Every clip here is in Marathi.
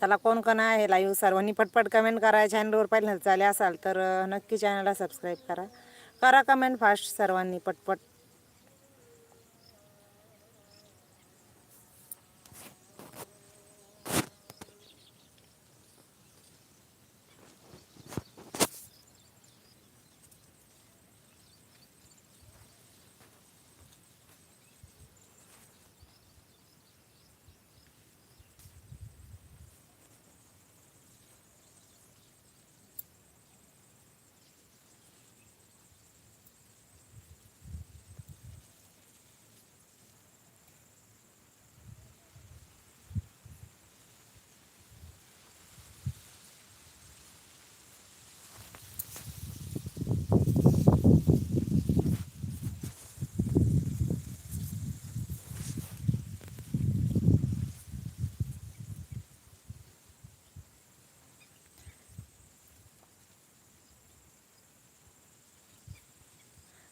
चला कोण कोण आहे लाईव्ह सर्वांनी पटपट कमेंट करा. चॅनलवर पहिल्यांदा चाले असाल तर नक्की चॅनलला सबस्क्राईब करा. करा कमेंट फास्ट सर्वांनी पटपट.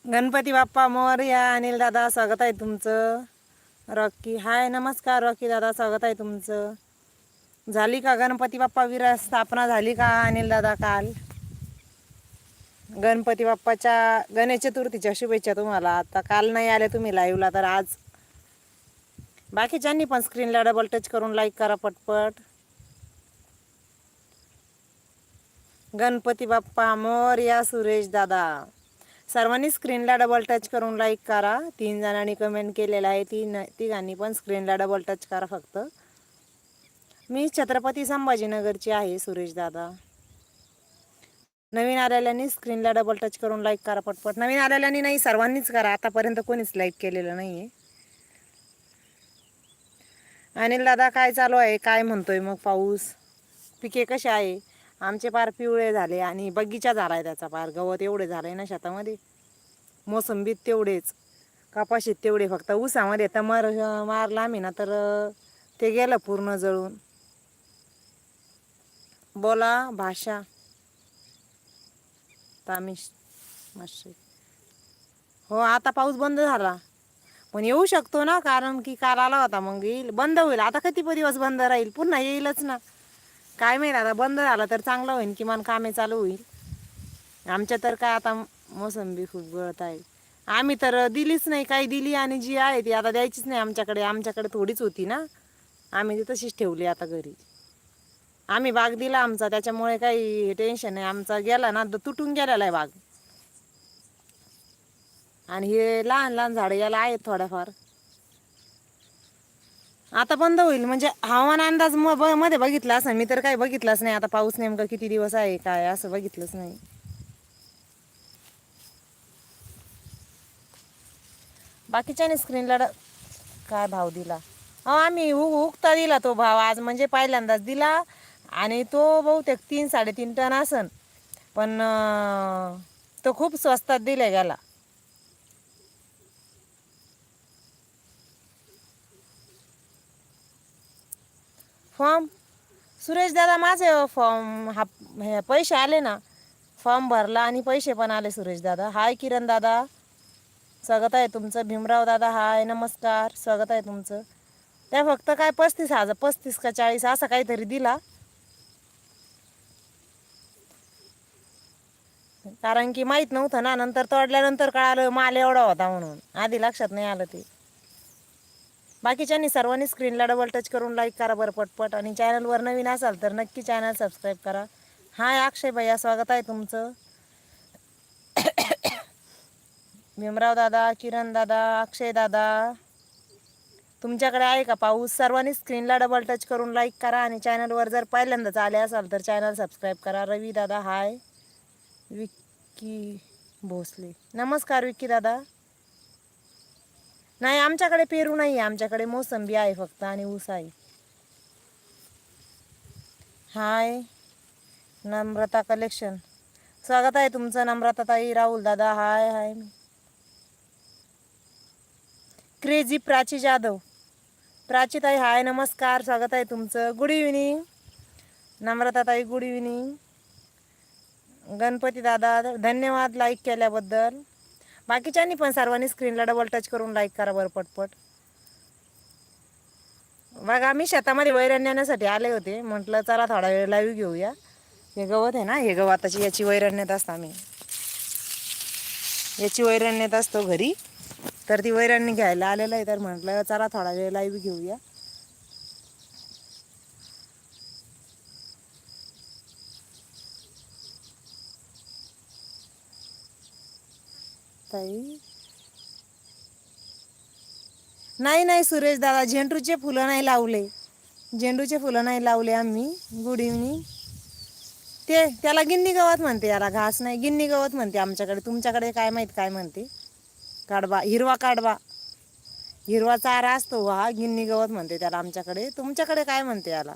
गणपती बाप्पा मोरया अनिल दादा स्वागत आहे तुमचं. रॉकी हाय नमस्कार रॉकी दादा स्वागत आहे तुमचं. झाली का गणपती बाप्पा विरा स्थापना झाली का अनिल दादा काल? गणपती बाप्पाच्या गणेश चतुर्थीच्या शुभेच्छा तुम्हाला. आता काल नाही आले तुम्ही लाईव्हला तर आज बाकीच्यांनी पण स्क्रीनला डबल टच करून लाईक करा पटपट. गणपती बाप्पा मोरया सुरेश दादा. सर्वांनी स्क्रीनला डबल टच करून लाईक करा. तीन जणांनी कमेंट केलेलं आहे तीन तिघांनी पण स्क्रीनला डबल टच करा फक्त. मी छत्रपती संभाजीनगरची आहे सुरेश दादा. नवीन आलेल्यांनी स्क्रीनला डबल टच करून लाईक करा पटपट. नवीन आलेल्यांनी नाही सर्वांनीच करा. आतापर्यंत कोणीच लाईक केलेलं नाही आहे अनिल दादा काय चालू आहे? काय म्हणतोय मग पाऊस? पिके कसे आहे? आमचे पार पिवळे झाले आणि बगीचा झाला आहे त्याचा पार. गवत एवढे झालं आहे ना शेतामध्ये. मोसंबीत तेवढेच. कपाशीत तेवढे फक्त ऊसामध्ये तर मर मारला आम्ही ना तर ते गेलं पूर्ण जळून. बोला भाषा. तामिश माश्री. हो आता पाऊस बंद झाला. पण येऊ शकतो ना कारण की काल आला होता मग येईल. बंद होईल. आता किती दिवस बंद राहील? पुन्हा येईलच ना. काय माहीत आता बंद झाला तर चांगलं होईल किमान कामे चालू होईल. आमच्या तर काय आता मोसंबी खूप गळत आहे. आम्ही तर दिलीच नाही काही दिली आणि जी आहे ती आता द्यायचीच नाही आमच्याकडे आमच्याकडे थोडीच होती ना. आम्ही ती तशीच ठेवली आता घरी. आम्ही बाग दिला आमचा त्याच्यामुळे काही टेन्शन नाही. आमचा गेला ना तुटून गेलेला आहे बाग. आणि हे लहान लहान झाडं याला आहेत थोड्याफार. आता बंद होईल. म्हणजे हवामान अंदाज म ब- मध्ये बघितला असं मी तर काही बघितलंच नाही. आता पाऊस नेमका किती दिवस आहे काय असं बघितलंच नाही. बाकीच्याने स्क्रीनला ड- काय भाव दिला? हो आम्ही उ उगता दिला तो भाव. आज म्हणजे पहिल्यांदाच दिला. आणि तो बहुतेक तीन साडेतीन टन असन. पण तो खूप स्वस्तात दिला गेला फॉर्म सुरेश दादा माझे फॉर्म हा हे पैसे आले ना फॉर्म भरला आणि पैसे पण आले सुरेश दादा. हाय किरण दादा. स्वागत आहे तुमचं. भीमराव दादा हाय नमस्कार. स्वागत आहे तुमचं. त्या फक्त काय पस्तीस हजार पस्तीस का चाळीस असा काहीतरी दिला. कारण की माहीत नव्हतं ना नंतर तोडल्यानंतर कळालं माल एवढा होता म्हणून. आधी लक्षात नाही आलं ते. बाकीच्यांनी सर्वांनी स्क्रीनला डबल टच करून लाईक करा बरं पटपट. आणि चॅनलवर नवीन असाल तर नक्की चॅनल सबस्क्राईब करा. हाय अक्षय भैया स्वागत आहे तुमचं. भीमराव दादा किरण दादा अक्षय दादा. तुमच्याकडे आहे का पाऊस? सर्वांनी स्क्रीनला डबल टच करून लाईक करा आणि चॅनलवर जर पहिल्यांदाच आले असाल तर चॅनल सबस्क्राईब करा. रवी दादा हाय विक्की भोसले. नमस्कार विक्की दादा. नाही आमच्याकडे पेरू नाही आहे आमच्याकडे मोसंबी आहे फक्त आणि ऊस आहे. हाय. नम्रता कलेक्शन स्वागत आहे तुमचं नम्रता ताई राहुल दादा. Hi hi crazy Prachi Jadhav. Prachi ताई हाय नमस्कार. स्वागत आहे तुमचं. गुड इव्हिनिंग नम्रता ताई गुड इव्हिनिंग गणपती दादा धन्यवाद लाईक केल्याबद्दल. बाकीच्यांनी पण सर्वांनी स्क्रीनला डबल टच करून लाईक करा बरं पटपट. बघा आम्ही शेतामध्ये वैरण नेण्यासाठी आले होते. म्हटलं चला थोडा वेळ लाईव्ह घेऊया. हे गवत आहे ना हे गवताची याची वैरण नेत असतो आम्ही. याची वैरण नेत असतो घरी. तर ती वैरण घ्यायला आलेलं आहे. तर म्हटलं चला थोडा वेळ लाईव्ह घेऊया. ताई? नाही नाही सुरेश दादा झेंडूचे फुलं नाही लावले. झेंडूचे फुलं नाही लावले आम्ही. गुड इव्हनिंग ते त्याला गिन्नी गवत म्हणते याला घास नाही गिन्नी गवत म्हणते आमच्याकडे. तुमच्याकडे काय माहीत काय म्हणते? काढबा हिरवा काडबा हिरवा चारा असतो हा गिन्नी गवत म्हणते त्याला आमच्याकडे. तुमच्याकडे काय म्हणते याला?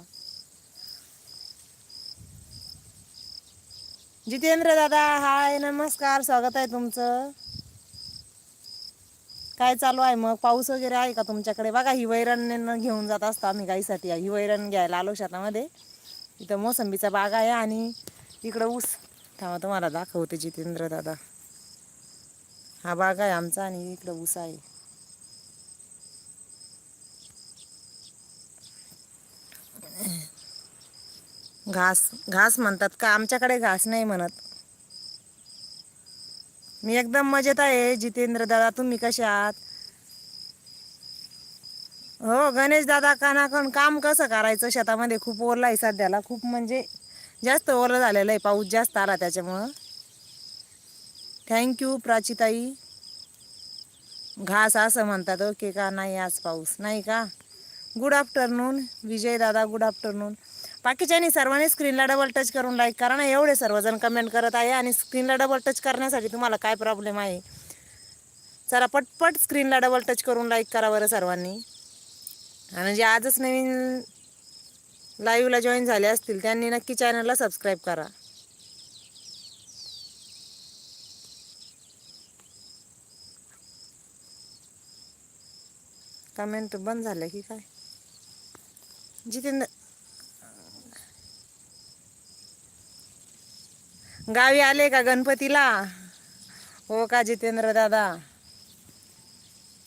जितेंद्र दादा हाय नमस्कार स्वागत आहे तुमचं. काय चालू आहे? मग पाऊस वगैरे आहे का तुमच्याकडे? बघा ही वैरण घेऊन जात असतो आम्ही गाईसाठी. ही वैरण घ्यायला आलो शेतामध्ये. इथं मोसंबीचा बाग आहे आणि इकडं ऊस. थांबा तुम्हाला दाखवते जितेंद्र दादा. हा बाग आहे आमचा आणि इकडं ऊस आहे. घास घास म्हणतात का? आमच्याकडे घास नाही म्हणत. मी एकदम मजेत आहे जितेंद्र दादा तुम्ही कसे आहात? हो गणेश दादा कानाकण काम कसं करायचं? शेतामध्ये खूप ओरलं आहे सध्याला. खूप म्हणजे जास्त ओरलं झालेलं आहे पाऊस जास्त आला त्याच्यामुळं. थँक्यू प्राचीताई. घास असं म्हणतात ओके का? नाही आज पाऊस. नाही का? गुड आफ्टरनून विजय दादा गुड आफ्टरनून बाकीच्यांनी सर्वांनी स्क्रीनला डबल टच करून लाईक करा ना. एवढे सर्वजण कमेंट करत आहे आणि स्क्रीनला डबल टच करण्यासाठी तुम्हाला काय प्रॉब्लेम आहे? चला पटपट स्क्रीनला डबल टच करून लाईक करा बरं सर्वांनी. आणि जे आजच नवीन लाईव्हला जॉईन झाले असतील त्यांनी नक्की चॅनलला सबस्क्राईब करा. कमेंट बंद झालं की काय? जितेंद्र गावी आले का गणपतीला? हो का जितेंद्र दादा?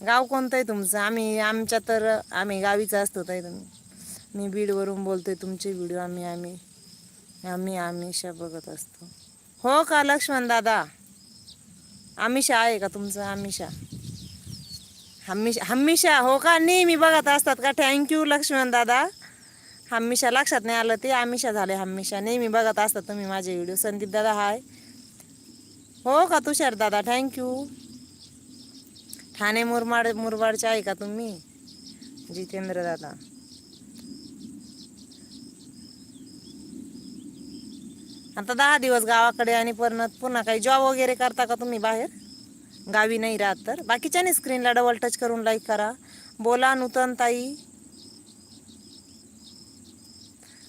गाव कोणतं आहे तुमचं? आम्ही आमच्या तर आम्ही गावीच असतो ताई तुम्ही. मी बीडवरून बोलतोय तुमचे व्हिडिओ आम्ही आम्ही आम्ही आमिषा बघत असतो. हो का लक्ष्मण दादा? आमिषा आहे का तुमचं? आमिषा हम्मिशा हम्मिशा हो का? नेहमी बघत असतात का? थँक्यू लक्ष्मण दादा. हमेशा लक्षात नाही आलं ते आमिषा झाले हमेशा नेहमी बघत असतात तुम्ही माझे व्हिडिओ संदीप दादा हाय हो का तुषार दादा? थँक्यू ठाणे मुरमाड मुरबाडचे आहे का तुम्ही? जितेंद्र दादा. आता दहा दिवस गावाकडे आणि परत पुन्हा काही जॉब वगैरे करता का तुम्ही बाहेर? गावी नाही राहत तर? बाकीच्याने स्क्रीनला डबल टच करून लाईक करा. बोला नूतन ताई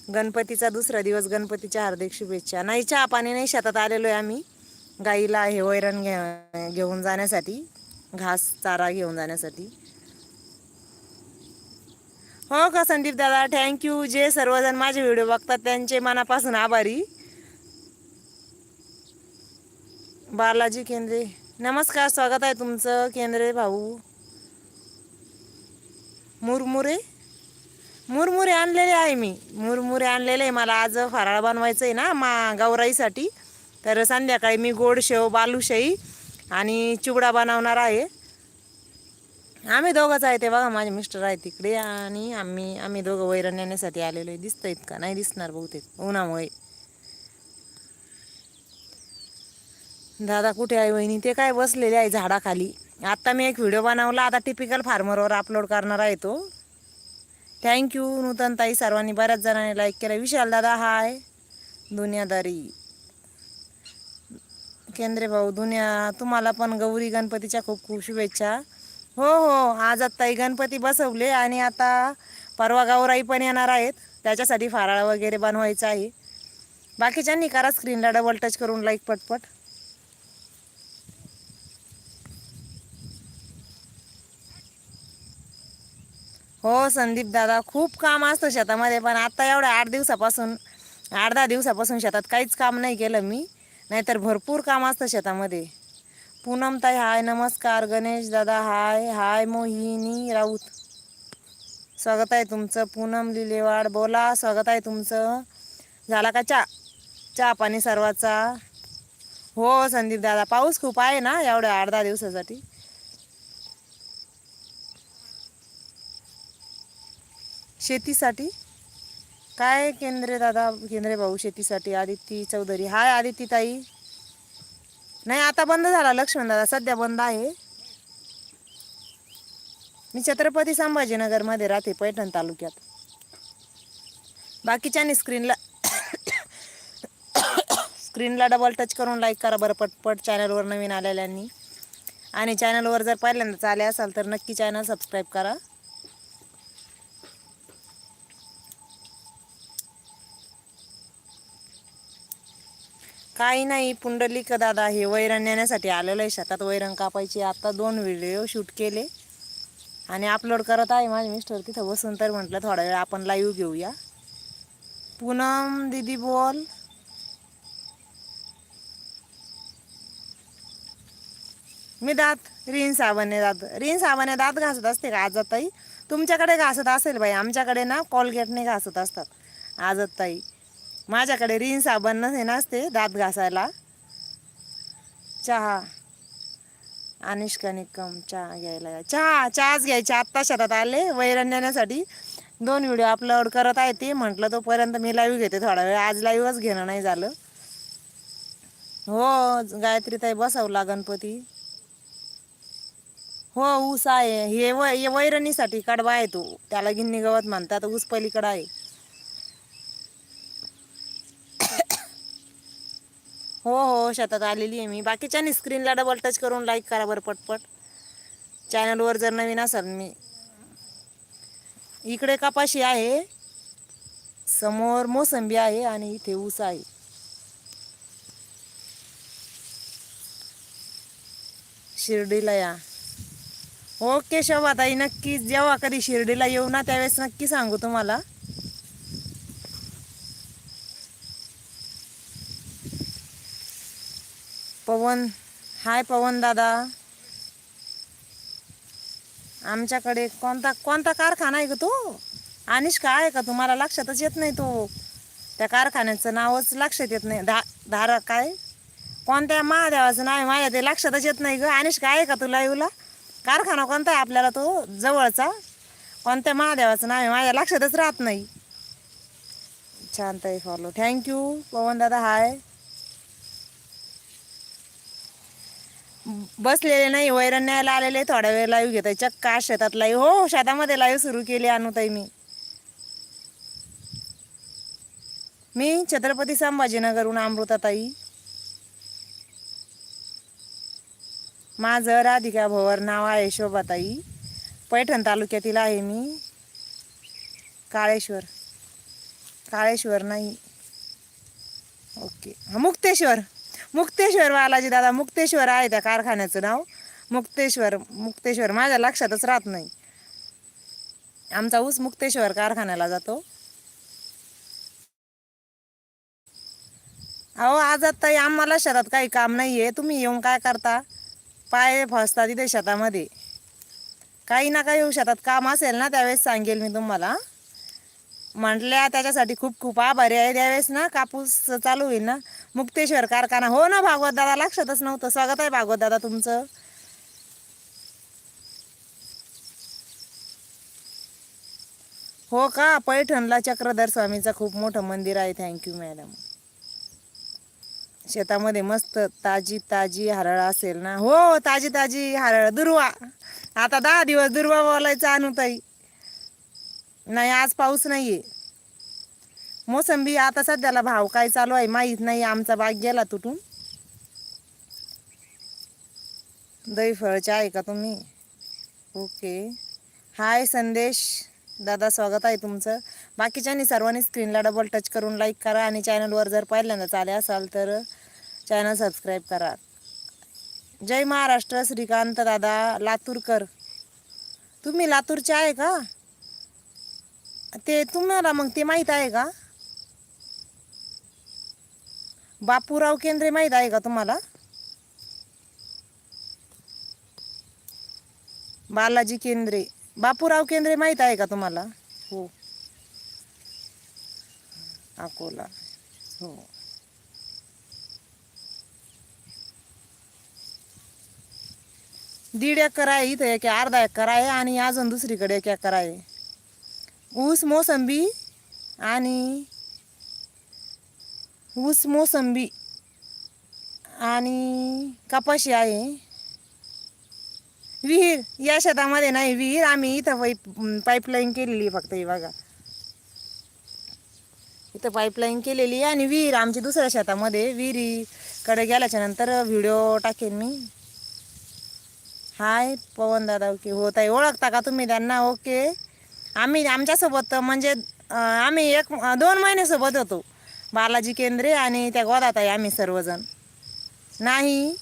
गणपतीचा दुसरा दिवस गणपतीच्या हार्दिक शुभेच्छा. नाही चहा पाणी नाही शेतात आलेलो आहे आम्ही. गाईला हे वैरण घे घेऊन जाण्यासाठी घास चारा घेऊन जाण्यासाठी. हो का संदीप दादा? थँक्यू जे सर्वजण माझे व्हिडिओ बघतात त्यांचे मनापासून आभारी. बालाजी केंद्रे नमस्कार. स्वागत आहे तुमचं केंद्रे भाऊ. मुरमुरे? मुरमुरे आणलेले आहे मी. मुरमुरे आणलेले आहे. मला आज फराळ बनवायचं आहे ना मा गौराईसाठी तर संध्याकाळी मी गोडशेव बालूशाही आणि चिवडा बनवणार आहे. आम्ही दोघंच आहे ते बघा माझे मिस्टर आहे तिकडे आणि आम्ही आम्ही दोघं वैरण नेण्यासाठी आलेलो आहे दिसतं का नाही दिसणार बहुतेक. उन्हामुळे. दादा कुठे आहे वहिनी? ते काय बसलेले आहे झाडाखाली. आत्ता मी एक व्हिडिओ बनवला. आता टिपिकल फार्मरवर अपलोड करणार आहे तो. थँक्यू नूतनताई सर्वांनी. बऱ्याच जणांनी लाईक केला. विशाल दादा हाय दुनियादारी. केंद्रे भाऊ दुनिया तुम्हाला पण गौरी गणपतीच्या खूप खूप शुभेच्छा. हो हो आज आत्ताही गणपती बसवले आणि आता परवा गौराई पण येणार आहेत. त्याच्यासाठी फराळ वगैरे बनवायचं आहे. बाकीच्यांनी करा स्क्रीनला डबल टच करून लाईक पटपट. हो संदीप दादा खूप काम असतं शेतामध्ये पण आता एवढ्या आठ दिवसापासून आठ दहा दिवसापासून शेतात काहीच काम नाही केलं मी. नाहीतर भरपूर काम असतं शेतामध्ये. पूनम ताई हाय नमस्कार. गणेश दादा हाय हाय मोहिनी राऊत. स्वागत आहे तुमचं. पूनम लिलेवाड बोला स्वागत आहे तुमचं. झाला का चहा? चहा पाणी सर्वाचा. हो संदीप दादा पाऊस खूप आहे ना एवढ्या आठ दहा दिवसासाठी? शेतीसाठी? काय केंद्रे दादा केंद्रे भाऊ शेतीसाठी? आदिती चौधरी. हाय आदिती ताई नाही आता बंद झाला लक्ष्मण दादा. सध्या बंद आहे. मी छत्रपती संभाजीनगरमध्ये राहते पैठण तालुक्यात. बाकीच्यानी स्क्रीनला स्क्रीनला डबल टच करून लाईक करा बरं. पटपट चॅनलवर नवीन आलेल्यांनी. आणि चॅनलवर जर पहिल्यांदाच आले असाल तर नक्की चॅनल सबस्क्राईब करा. काही नाही पुंडलिक दादा हे वैरण नेण्यासाठी आलेलं आहे. शेतात वैरण कापायची आता दोन व्हिडिओ शूट केले. आणि अपलोड करत आहे माझे मिस्टर. तिथं बसून तर म्हटलं थोडा वेळ आपण लाईव्ह घेऊया. पूनम दीदी बोल. मी दात रिन साबणे दात. रिन साबणे दात घासत असते का आजत ताई तुमच्याकडे घासत असेल बाई. आमच्याकडे ना कॉलगेटने घासत असतात. आजत ताई माझ्याकडे रिन साबण हे नसते दात घासायला. चहा. अनुष्का निकम चहा घ्यायला चहा चहाच घ्यायची. आत्ता शेतात आले वैरण नेण्यासाठी. दोन व्हिडिओ अपलोड करत आहे ते. म्हटलं तोपर्यंत मी लाईव्ह घेते थोडा वेळ. आज लाईव्हच घेणं नाही झालं. हो गायत्री ताई बसवला गणपती हो ऊस आहे. हे वै हे वैरणीसाठी कडबा आहे तो. त्याला गिन्नी गवत म्हणतात. ऊस पलीकडं आहे. हो हो शेतात आलेली आहे मी. बाकीच्यानी स्क्रीनला डबल टच करून लाईक करा बरं पटपट. चॅनलवर जर नवीन असाल मी. इकडे कपाशी आहे. समोर मोसंबी आहे आणि इथे ऊस आहे. शिर्डीला या. ओके शोभाताई नक्की जेव्हा कधी शिर्डीला येऊ ना त्यावेळेस नक्की सांगू तुम्हाला. पवन. हाय पवन दादा. आमच्याकडे कोणता कोणता कारखाना आहे का तो? अनिष्का आहे का? तुम्हाला लक्षातच येत नाही तो. त्या कारखान्याचं नावच लक्षात येत नाही. धा धारा काय? कोणत्या महादेवाचं नाव माझ्या ते लक्षातच येत नाही ग. अनिष्का आहे का तुला येऊला? कारखाना कोणता आहे आपल्याला तो? जवळचा? कोणत्या महादेवाचं नाव आहे माझ्या लक्षातच राहत नाही. छान ताई फॉलो थँक्यू पवन दादा हाय बसलेले नाही वैरण न्यायला आलेले थोडा वेळ लाईव्ह घेत आहे चक्का शेतात लाईव्ह हो शेतामध्ये लाईव्ह सुरू केली अनुताई मी. मी छत्रपती संभाजीनगरहून अमृताताई. माझं राधिका भवर नाव आहे शोभाताई. पैठण तालुक्यातील आहे मी. काळेश्वर. काळेश्वर नाही. ओके. हा मुक्तेश्वर. मुक्तेश्वर बालाजी दादा मुक्तेश्वर आहे त्या कारखान्याचं नाव. मुक्तेश्वर मुक्तेश्वर माझ्या लक्षातच राहत नाही. आमचा ऊस मुक्तेश्वर कारखान्याला जातो. अहो आज आता आम्हाला शेतात काही काम नाही आहे तुम्ही येऊन काय करता? पाय फसता तिथे शेतामध्ये. काही ना काही शेतात काम असेल ना त्यावेळेस सांगेल मी तुम्हाला. म्हटल्या त्याच्यासाठी खूप खूप आभारी आहे. त्यावेळेस ना कापूस चालू होईल ना. मुक्तेश्वर कारखाना. हो ना भागवत दादा लक्षातच नव्हतं. स्वागत आहे भागवत दादा तुमचं. हो का? पैठणला चक्रधर स्वामीचं खूप मोठं मंदिर आहे. थँक्यू मॅडम शेतामध्ये मस्त ताजी ताजी हरळ असेल ना? हो ताजी ताजी हरळ. दुर्वा. आता दहा दिवस दुर्वा बोलायचं अनुताई नाही आज पाऊस नाहीये. मोसंबी आता सध्याला भाव काय चालू आहे माहीत नाही. आमचा बाग गेला तुटून. दहीफळचे आहे का तुम्ही? ओके. हाय संदेश. दादा स्वागत आहे तुमचं. बाकीच्यांनी सर्वांनी स्क्रीनला डबल टच करून लाईक करा आणि चॅनलवर जर पहिल्यांदाच आले असाल तर चॅनल सबस्क्राईब करा. जय महाराष्ट्र श्रीकांत दादा लातूरकर. तुम्ही लातूरचे आहे का? ते तुम्हाला मग ते माहीत आहे का? बापूराव केंद्रे माहीत आहे का तुम्हाला? बालाजी केंद्रे. बापूराव केंद्रे माहीत आहे का तुम्हाला? हो. अकोला. हो. दीड एकर आहे इथं एक अर्धा एकर आहे आणि अजून दुसरीकडे एक एकर आहे. ऊस मोसंबी आणि ऊस मोसंबी आणि कपाशी आहे. विहीर या शेतामध्ये नाही विहीर आम्ही इथं पाईप पाईपलाईन केलेली आहे फक्त ही बघा. इथं पाईपलाईन केलेली आहे आणि विहीर आमची दुसऱ्या शेतामध्ये. विहिरीकडे गेल्याच्यानंतर व्हिडिओ टाकेन मी. हाय पवन दादा ओके. हो ताई ओळखता का तुम्ही त्यांना? ओके. आम्ही आमच्यासोबत म्हणजे आम्ही एक दोन महिन्यासोबत होतो. बालाजी केंद्रे आणि त्या गोदात आहे आम्ही सर्वजण. नाही.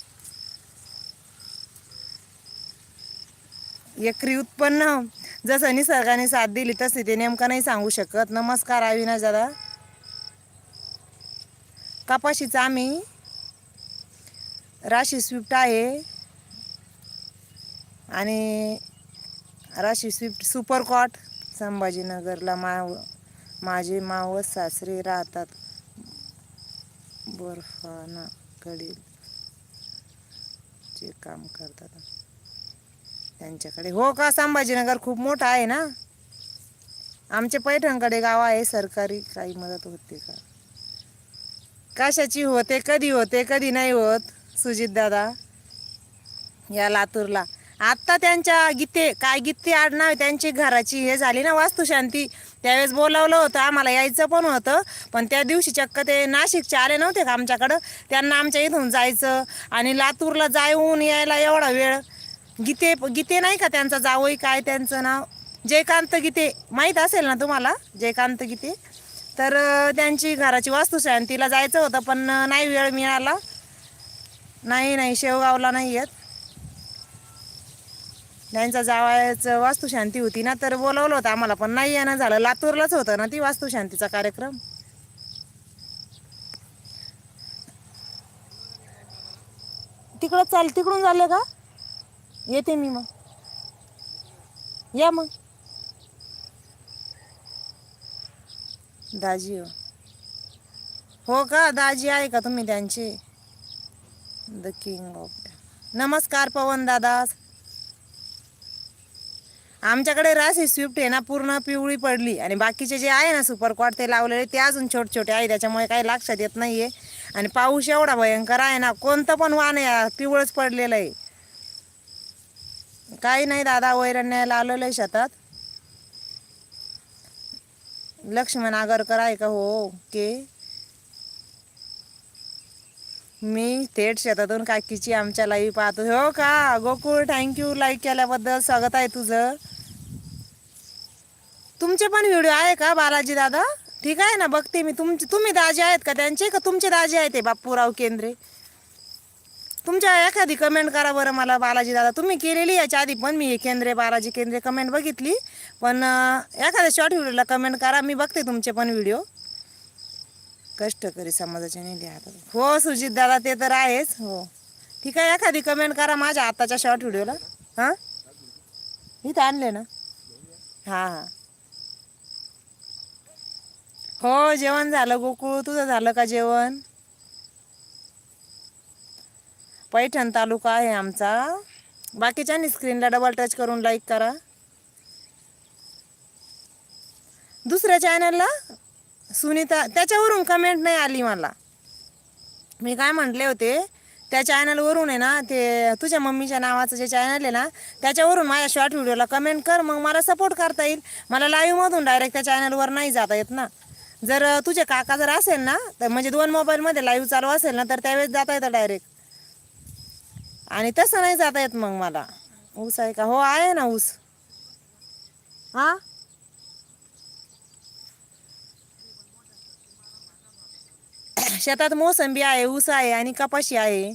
एकरी उत्पन्न. जसं निसर्गाने साथ दिली तसे ते नेमकं नाही सांगू शकत. नमस्कार अविनाश दादा. कपाशीचं आम्ही राशी स्विफ्ट आहे. आणि राशी स्विफ्ट सुपर कॉट संभाजीनगरला माव माझे मावस सासरे राहतात. बर्फाना कडील जे काम करतात. त्यांच्याकडे. हो का संभाजीनगर खूप मोठा आहे ना? आमच्या पैठणकडे गाव आहे सरकारी काही मदत होते का? कशाची होते कधी होते कधी नाही होत सुजित दादा या लातूरला. आत्ता त्यांच्या गीते काय गीते आडनाव त्यांची घराची हे झाली ना वास्तुशांती. त्यावेळेस बोलावलं होतं आम्हाला यायचं पण होतं. पण त्या दिवशी चक्क ते नाशिकचे आले नव्हते का आमच्याकडं? त्यांना आमच्या इथून जायचं आणि लातूरला जाऊन यायला एवढा वेळ. गीते गीते नाही का त्यांचा जावई काय त्यांचं नाव? जयकांत गीते माहीत असेल ना तुम्हाला? जयकांत गीते. तर त्यांची घराची वास्तुशांतीला जायचं होतं पण नाही वेळ मिळाला. नाही नाही शेवगावला नाही येत. त्यांचा जावायचं वास्तुशांती होती ना तर बोलवलं होतं आम्हाला पण नाही येणं झालं. लातूरलाच होतं ना ती वास्तुशांतीचा कार्यक्रम? तिकडं चाल तिकडून झालं का? येते मी मग. या मग. दाजी हो. हो का? दाजी आहे का तुम्ही त्यांचे? द किंग ऑफ नमस्कार पवन दादा. आमच्याकडे राशी स्विफ्ट आहे ना पूर्ण पिवळी पडली. आणि बाकीचे जे आहे ना सुपर कॉट ते लावलेले ते अजून छोटे छोटे आहे. त्याच्यामुळे काही लक्षात येत नाहीये. आणि पाऊस एवढा भयंकर आहे ना कोणतं पण वाण आहे पिवळच पडलेलं आहे. काही नाही दादा वैरण्याला आलेलं आहे शेतात. लक्ष्मण आगरकर आहे का? हो ओके. मी थेट शेतातून काकीची आमच्या लाईव्ह पाहतो. हो का? गोकुळ थँक्यू लाईक केल्याबद्दल स्वागत आहे तुझं. तुमचे पण व्हिडिओ आहे का बालाजी दादा? ठीक आहे ना? बघते मी. तुमचे तुम्ही दाजी आहेत का त्यांचे का तुमचे दाजी आहेत ते केंद्रे? तुमच्या एखादी कमेंट करा बरं मला बालाजी दादा. तुम्ही केलेली याच्या आधी पण मी हे केंद्रे बालाजी केंद्रे कमेंट बघितली. पण एखाद्या शॉर्ट व्हिडिओला कमेंट करा. मी बघते तुमचे पण व्हिडिओ कष्टकरी समाजाच्या नेले हातात हो सुजित दादा ते तर आहेच. हो. ठीक आहे एखादी कमेंट करा माझ्या आताच्या शॉर्ट व्हिडिओला हां? इथं आणले ना? हां हां. हो जेवण झालं गोकुळ तुझं झालं का जेवण? पैठण तालुका आहे आमचा. बाकीच्यांनी स्क्रीनला डबल टच करून लाईक करा. दुसऱ्या चॅनलला सुनीता त्याच्यावरून कमेंट नाही आली मला. मी काय म्हटले होते त्या चॅनलवरून आहे ना ते तुझ्या मम्मीच्या नावाचं जे चॅनल आहे ना त्याच्यावरून माझ्या शॉर्ट व्हिडिओला कमेंट कर मग मला सपोर्ट करता येईल. मला लाईव्हमधून डायरेक्ट त्या चॅनलवर नाही जाता येत ना. जर तुझे काका जर असेल ना तर म्हणजे दोन मोबाईलमध्ये लाईव्ह चालू असेल ना तर त्यावेळेस जाता येतं डायरेक्ट आणि तसं नाही जाता येत मग मला. ऊस आहे का? हो आहे ना ऊस. हां? शेतात मोसंबी आहे ऊस आहे आणि कपाशी आहे.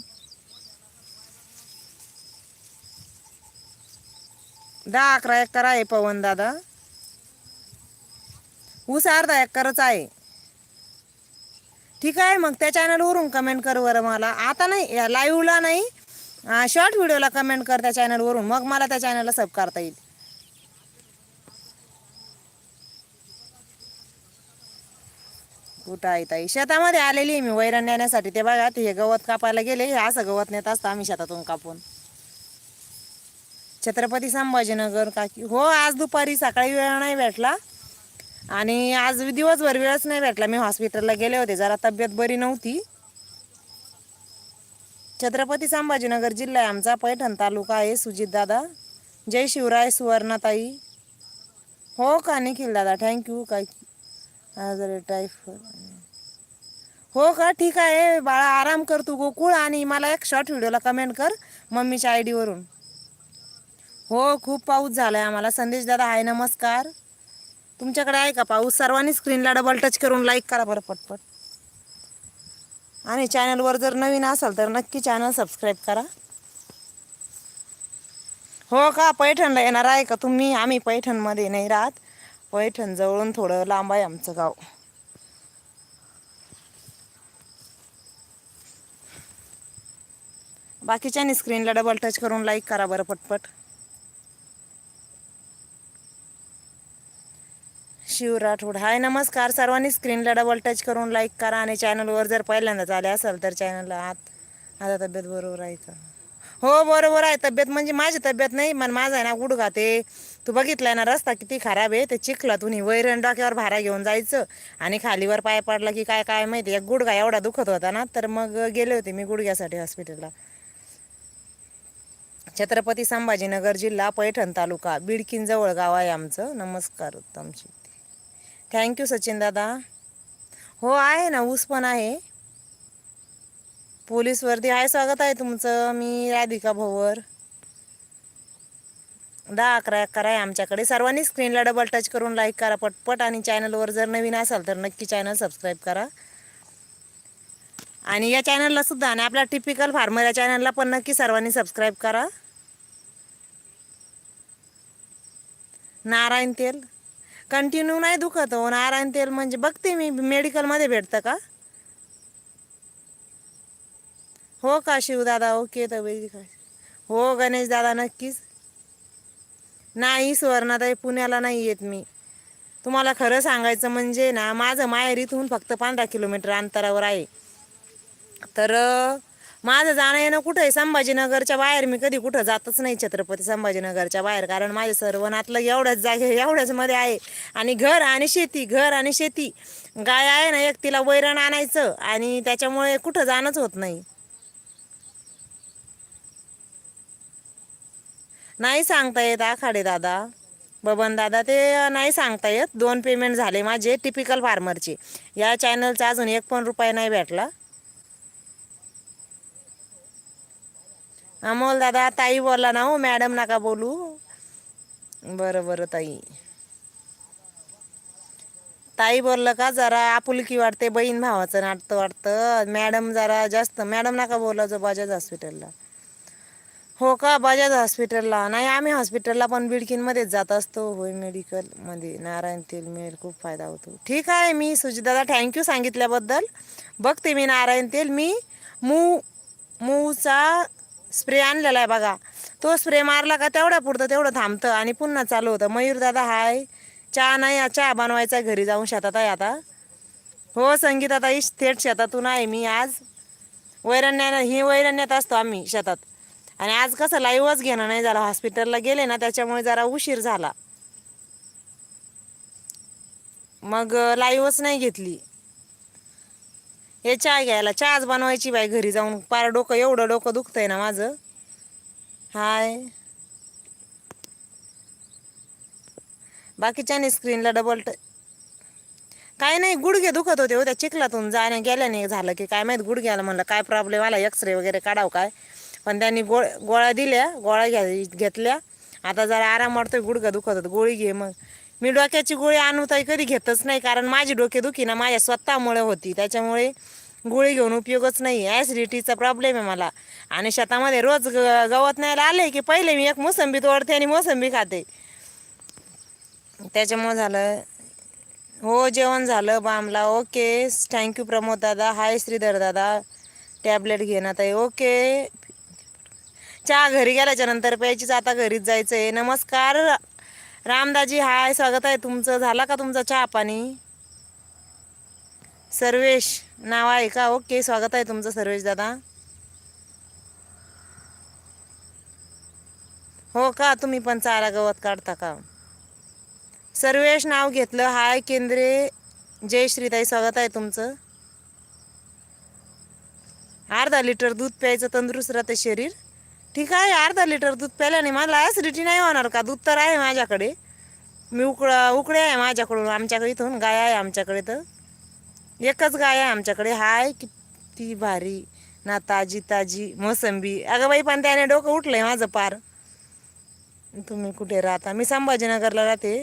दहा अकरा एकर आहे पवन दादा. ऊस अर्धा एकरच आहे. ठीक आहे मग त्या चॅनलवरून कमेंट कर बरं मला. आता नाही लाईव्हला नाही शॉर्ट व्हिडिओला कमेंट कर त्या चॅनलवरून मग मला त्या चॅनलला सब करता येईल. कुठं आहे ताई? शेतामध्ये आलेली आहे मी वैरण नेण्यासाठी. ते बघा ते हे गवत कापायला गेले. हे असं गवत नेत असतं आम्ही शेतातून कापून. छत्रपती संभाजीनगर काकी. हो आज दुपारी सकाळी वेळ नाही भेटला. आणि आज दिवसभर वेळच नाही भेटला. मी हॉस्पिटलला गेले होते. जरा तब्येत बरी नव्हती. छत्रपती संभाजीनगर जिल्हा आहे आमचा. पैठण तालुका आहे. सुजित दादा. जय शिवराय सुवर्णाताई हो का निखिल दादा? थँक्यू काय आजारी टाईफॉइड हो का? ठीक आहे. बाळा आराम कर तू गोकुळ आणि मला एक शॉर्ट व्हिडिओला कमेंट कर मम्मीच्या आय डीवरून हो खूप पाऊस झाला आहे आम्हाला. संदेश दादा आहे नमस्कार. तुमच्याकडे आहे का पाऊस? सर्वांनी स्क्रीनला डबल टच करून लाईक करा बरं पटपट आणि चॅनलवर जर नवीन असाल तर नक्की चॅनल सबस्क्राईब करा. हो का? पैठणला येणार आहे का तुम्ही? आम्ही पैठणमध्ये नाही राहत. पैठण जवळून थोडं लांब आहे आमचं गाव. बाकीच्यानी स्क्रीनला डबल टच करून लाईक करा बरं पटपट. शिव राठोड हाय नमस्कार. सर्वांनी स्क्रीनला डबल टच करून लाईक करा आणि चॅनलवर जर पहिल्यांदाच आले असाल तर चॅनलला आत आता तब्येत बरोबर आहे का? हो बरोबर आहे. तब्येत म्हणजे माझी तब्येत नाही मन माझा आहे ना गुडघा ते. तू बघितलाय ना रस्ता किती खराब आहे. ते चिखलातून ही वैरण डोक्यावर भारा घेऊन जायचं. आणि खालीवर पाय पडला की काय काय माहिती. एक गुडघा एवढा दुखत होता ना तर मग गेले होते मी गुडघ्यासाठी हॉस्पिटलला छत्रपती संभाजीनगर जिल्हा पैठण तालुका बिडकीन जवळ गाव आहे आमचं. नमस्कार उत्तम थँक्यू सचिन दादा. हो आहे ना ऊस पण आहे. पोलीस वर्दी आहे स्वागत आहे तुमचं. मी राधिका भोवर. दहा अकरा अकरा आहे आमच्याकडे. सर्वांनी स्क्रीनला डबल टच करून लाईक करा पटपट आणि चॅनलवर जर नवीन असाल तर नक्की चॅनल सबस्क्राईब करा. आणि या चॅनलला सुद्धा आणि आपल्या टिपिकल फार्मर या चॅनलला पण नक्की सर्वांनी सबस्क्राईब करा. नारायण तेल. कंटिन्यू नाही दुखत हो. नारायण तेल म्हणजे बघते मी. मेडिकलमध्ये भेटतं का? हो का शिवदादा? ओके तर काय हो गणेश दादा नक्कीच. नाही सुवर्णाताई पुण्याला नाही येत मी. तुम्हाला खरं सांगायचं म्हणजे ना माझं माहेर इथून फक्त पंधरा किलोमीटर अंतरावर आहे. तर माझं जाणं येणं कुठं आहे संभाजीनगरच्या बाहेर मी कधी कुठं जातच नाही छत्रपती संभाजीनगरच्या बाहेर कारण माझे सर्व नातलं एवढ्याच जागे एवढ्याच मध्ये आहे. आणि घर आणि शेती घर आणि शेती. गाय आहे ना एक तिला वैरण आणायचं आणि त्याच्यामुळे कुठं जाणंच होत नाही. नाही सांगता येत आखाडे दादा. बबन दादा ते नाही सांगता येत. दोन पेमेंट झाले माझे टिपिकल फार्मरचे या चॅनलचा अजून एक पण रुपया नाही भेटला. अमोल दादा ताई बोलला ना हो मॅडम नका बोलू. बरं बरं ताई. ताई बोललं का जरा आपुलकी वाटते बहीण भावाचं नाटतं वाटतं. मॅडम जरा जास्त मॅडम नका बोलायचं बजाज हॉस्पिटलला हो का? बजाज हॉस्पिटलला. नाही आम्ही हॉस्पिटलला पण बिडकीनमध्येच जात असतो. होय मेडिकलमध्ये. नारायण तेल मिळेल खूप फायदा होतो. ठीक आहे मी सुजितदादा थँक्यू सांगितल्याबद्दल. बघते मी नारायण तेल. मी मू मूचा स्प्रे आणलेला आहे बघा. तो स्प्रे मारला का तेवढ्या पुरतं तेवढं थांबतं आणि पुन्हा चालू होतं. मयूरदादा हाय. चहा नाही चहा बनवायचा घरी जाऊन शेतात आहे आता. हो संगीत आता इश थेट शेतातून आहे मी आज. वैरण्यानं ही वैरण्यात असतो आम्ही शेतात. आणि आज कसं लाईव्हच घेणं नाही झालं. हॉस्पिटलला गेले ना त्याच्यामुळे जरा उशीर झाला. मग लाईव्हच नाही घेतली. हे चहा घ्यायला. चहाच बनवायची बाई घरी जाऊन. पार डोकं एवढं डोकं दुखतंय ना माझं. हाय. बाकीच्याने स्क्रीनला डबल ट काय नाही गुडघे दुखत होते. हो त्या चिखलातून जाण्या गेल्याने झालं की काय माहीत गुडघ्याला म्हणलं काय प्रॉब्लेम आला एक्सरे वगैरे काढाव काय? पण त्यांनी गोळ गोळ्या दिल्या गोळ्या घ्या घेतल्या. आता जरा आराम वाटतोय गुडघा दुखत होतं. गोळी घे मग. मी डोक्याची गोळी आणू ताई कधी घेतच नाही कारण माझी डोके दुखी ना माझ्या स्वतःमुळे होती. त्याच्यामुळे गोळी घेऊन उपयोगच नाही. ॲसिडिटीचा प्रॉब्लेम आहे मला. आणि शेतामध्ये रोज ग- गवत नाही आले की पहिले मी एक मोसंबी तोडते आणि मोसंबी खाते. त्याच्यामुळं झालं हो जेवण झालं बामला. ओके थँक्यू प्रमोद दादा. हाय श्रीधर दादा. टॅबलेट घेण्यात ताई. ओके चहा घरी गेल्याच्यानंतर प्यायचीच आता घरीच जायचं आहे नमस्कार. रामदाजी हाय स्वागत आहे तुमचं. झाला का तुमचा चहा पाणी? सर्वेश नाव आहे का? ओके स्वागत आहे तुमचं सर्वेश दादा. हो का? तुम्ही पण चारा गवत काढता का? सर्वेश नाव घेतलं. हाय केंद्रे. जय श्रीताई स्वागत आहे तुमचं. अर्धा लिटर दूध प्यायचं तंदुरुस्त राहते शरीर. ठीक आहे अर्धा लिटर दूध प्याल्याने मला ॲसिडिटी नाही होणार का? दूध तर आहे माझ्याकडे. मी उकळा उकडे आहे माझ्याकडून. आमच्याकडे इथून गाय आहे आमच्याकडे तर. एकच गाय आहे आमच्याकडे. हाय किती भारी. ना ताजी ताजी मोसंबी. अगं बाई पण त्याने डोकं उठलंय माझं पार. तुम्ही कुठे राहता? मी संभाजीनगरला राहते.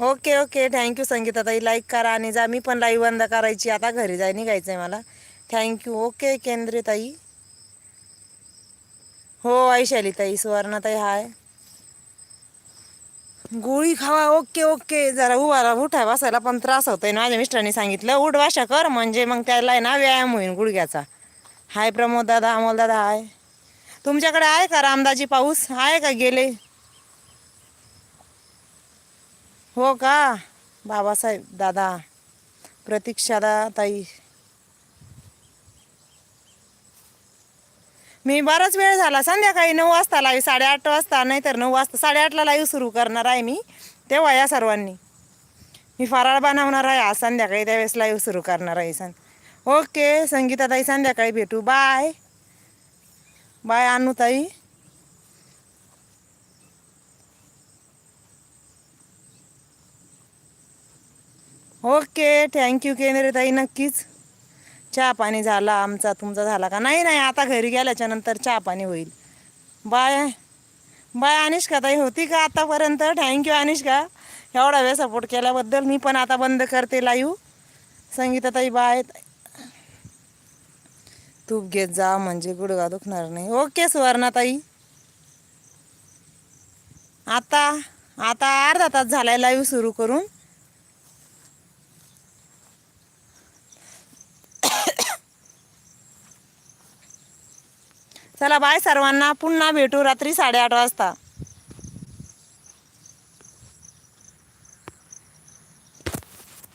Okay okay. थँक्यू संगीताताई लाईक करा आणि जा. मी पण लाईव्ह बंद करायची. आता घरी जाय निघायचं आहे मला थँक्यू ओके केंद्रेताई. हो वैशालीताई सुवर्णाताई हाय. गोळी खावा ओके ओके. जरा उभारा उठा बसायला पण त्रास होतोय. माझ्या मिस्टरांनी सांगितलं उठ वाशा कर. म्हणजे मग त्याला आहे ना व्यायाम होईल गुडघ्याचा. हाय प्रमोद दादा अमोल दादा हाय. तुमच्याकडे आहे का रामदाजी पाऊस? आहे का गेले? हो का? बाबासाहेब दादा प्रतीक्षादा ताई मी बराच वेळ झाला संध्याकाळी नऊ वाजता लाईव्ह साडेआठ वाजता नाहीतर नऊ वाजता साडेआठला लाईव्ह सुरू करणार आहे मी तेव्हा या सर्वांनी. मी फराळ बनवणार आहे आज संध्याकाळी त्यावेळेस लाईव्ह सुरू करणार आहे सं ओके संगीताताई संध्याकाळी भेटू. बाय बाय अनुताई. ओके थँक्यू केंद्रेताई नक्कीच. चहा पाणी झाला आमचा तुमचा झाला का? नाही नाही आता घरी गेल्याच्यानंतर चहा पाणी होईल. बाय. बाय अनिष्का ताई होती का आतापर्यंत? Thank you Anishka. एवढा वेळ सपोर्ट केल्याबद्दल मी पण आता बंद करते लाईव्ह संगीताताई बाय. तूप घेत जा म्हणजे गुडगा दुखणार नाही. ओके सुवर्णाताई आता आता अर्धा तास झालाय लाईव्ह सुरू करून. चला बाय सर्वांना. पुन्हा भेटू रात्री साडेआठ वाजता.